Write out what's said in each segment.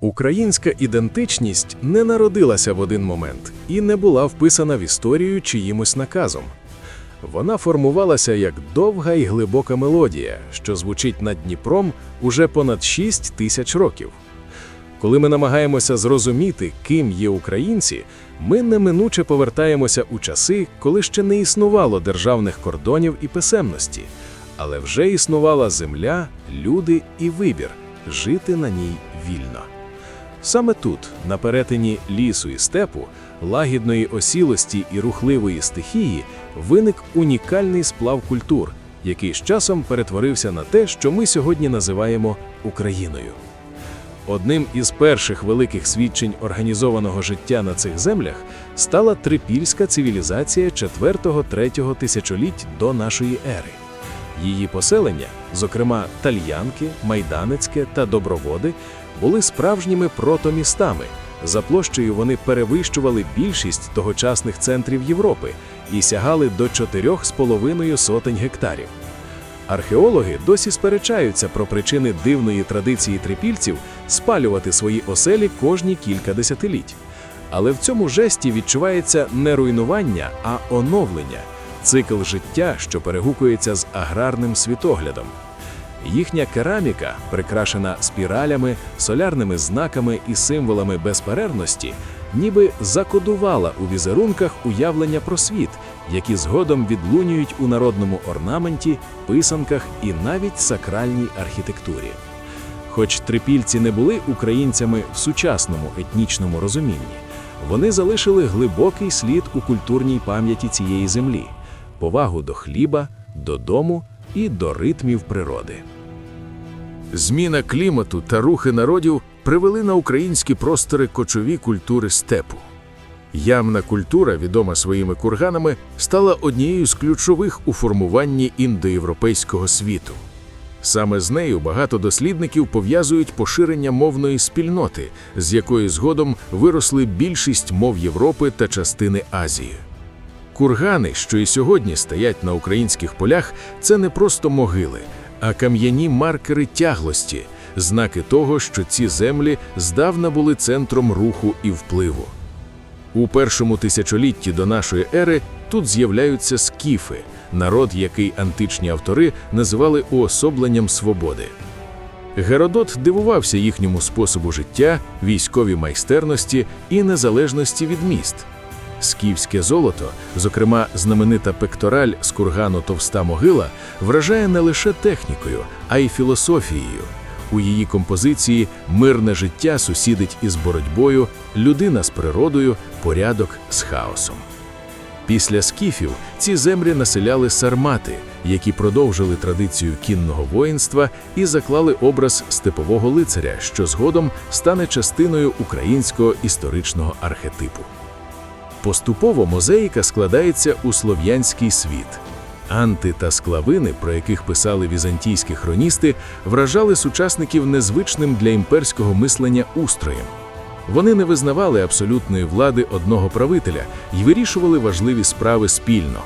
Українська ідентичність не народилася в один момент і не була вписана в історію чиїмось наказом. Вона формувалася як довга і глибока мелодія, що звучить над Дніпром уже понад 6 тисяч років. Коли ми намагаємося зрозуміти, ким є українці, ми неминуче повертаємося у часи, коли ще не існувало державних кордонів і писемності, але вже існувала земля, люди і вибір жити на ній вільно. Саме тут, на перетині лісу і степу, лагідної осілості і рухливої стихії, виник унікальний сплав культур, який з часом перетворився на те, що ми сьогодні називаємо Україною. Одним із перших великих свідчень організованого життя на цих землях стала трипільська цивілізація 4-3 тисячоліть до нашої ери. Її поселення, зокрема Тальянки, Майданецьке та Доброводи, були справжніми протомістами. За площею вони перевищували більшість тогочасних центрів Європи і сягали до 4,5 сотень гектарів. Археологи досі сперечаються про причини дивної традиції трипільців спалювати свої оселі кожні кілька десятиліть. Але в цьому жесті відчувається не руйнування, а оновлення, цикл життя, що перегукується з аграрним світоглядом. Їхня кераміка, прикрашена спіралями, солярними знаками і символами безперервності, ніби закодувала у візерунках уявлення про світ, які згодом відлунюють у народному орнаменті, писанках і навіть сакральній архітектурі. Хоч трипільці не були українцями в сучасному етнічному розумінні, вони залишили глибокий слід у культурній пам'яті цієї землі, повагу до хліба, до дому і до ритмів природи. Зміна клімату та рухи народів привели на українські простори кочові культури степу. Ямна культура, відома своїми курганами, стала однією з ключових у формуванні індоєвропейського світу. Саме з нею багато дослідників пов'язують поширення мовної спільноти, з якої згодом виросли більшість мов Європи та частини Азії. Кургани, що і сьогодні стоять на українських полях, це не просто могили, а кам'яні маркери тяглості, знаки того, що ці землі здавна були центром руху і впливу. У першому тисячолітті до нашої ери тут з'являються скіфи, народ, який античні автори називали уособленням свободи. Геродот дивувався їхньому способу життя, військовій майстерності і незалежності від міст. Скіфське золото, зокрема знаменита пектораль з кургану Товста могила, вражає не лише технікою, а й філософією. У її композиції мирне життя сусідить із боротьбою, людина з природою, порядок з хаосом. Після скіфів ці землі населяли сармати, які продовжили традицію кінного воїнства і заклали образ степового лицаря, що згодом стане частиною українського історичного архетипу. Поступово мозаїка складається у слов'янський світ. Анти та склавини, про яких писали візантійські хроністи, вражали сучасників незвичним для імперського мислення устроєм. Вони не визнавали абсолютної влади одного правителя і вирішували важливі справи спільно.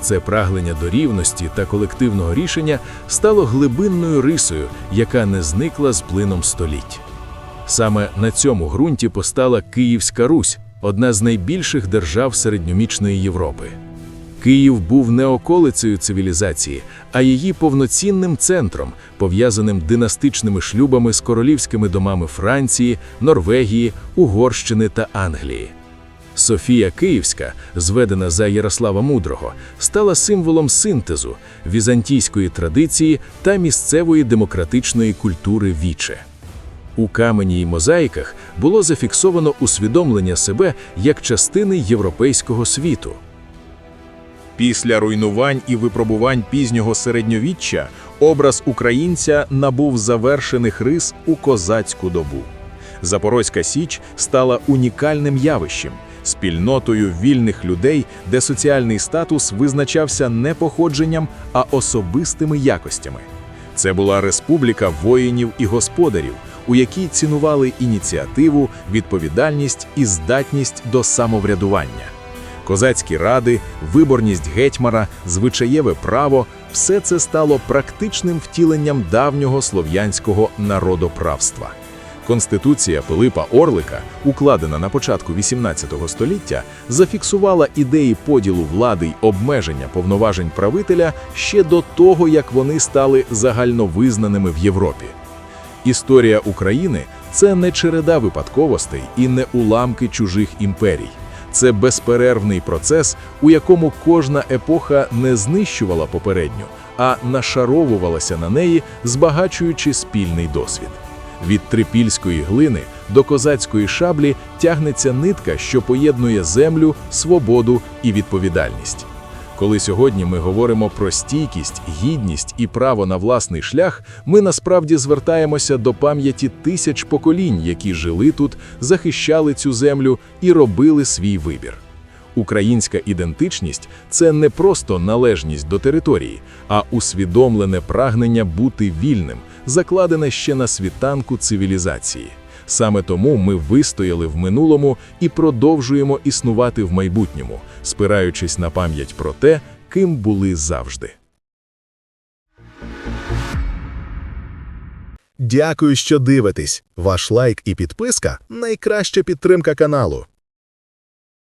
Це прагнення до рівності та колективного рішення стало глибинною рисою, яка не зникла з плином століть. Саме на цьому ґрунті постала Київська Русь, одна з найбільших держав середньомічної Європи. Київ був не околицею цивілізації, а її повноцінним центром, пов'язаним династичними шлюбами з королівськими домами Франції, Норвегії, Угорщини та Англії. Софія Київська, зведена за Ярослава Мудрого, стала символом синтезу візантійської традиції та місцевої демократичної культури віче. У камені й мозаїках було зафіксовано усвідомлення себе як частини європейського світу. Після руйнувань і випробувань пізнього середньовіччя образ українця набув завершених рис у козацьку добу. Запорозька Січ стала унікальним явищем, спільнотою вільних людей, де соціальний статус визначався не походженням, а особистими якостями. Це була республіка воїнів і господарів, у якій цінували ініціативу, відповідальність і здатність до самоврядування. Козацькі ради, виборність гетьмара, звичаєве право все це стало практичним втіленням давнього слов'янського народоправства. Конституція Пилипа Орлика, укладена на початку XVIII століття, зафіксувала ідеї поділу влади й обмеження повноважень правителя ще до того, як вони стали загальновизнаними в Європі. Історія України це не череда випадковостей і не уламки чужих імперій. Це безперервний процес, у якому кожна епоха не знищувала попередню, а нашаровувалася на неї, збагачуючи спільний досвід. Від трипільської глини до козацької шаблі тягнеться нитка, що поєднує землю, свободу і відповідальність. Коли сьогодні ми говоримо про стійкість, гідність і право на власний шлях, ми насправді звертаємося до пам'яті тисяч поколінь, які жили тут, захищали цю землю і робили свій вибір. Українська ідентичність це не просто належність до території, а усвідомлене прагнення бути вільним, закладене ще на світанку цивілізації. Саме тому ми вистояли в минулому і продовжуємо існувати в майбутньому, спираючись на пам'ять про те, ким були завжди. Дякую, що дивитесь. Ваш лайк і підписка найкраща підтримка каналу.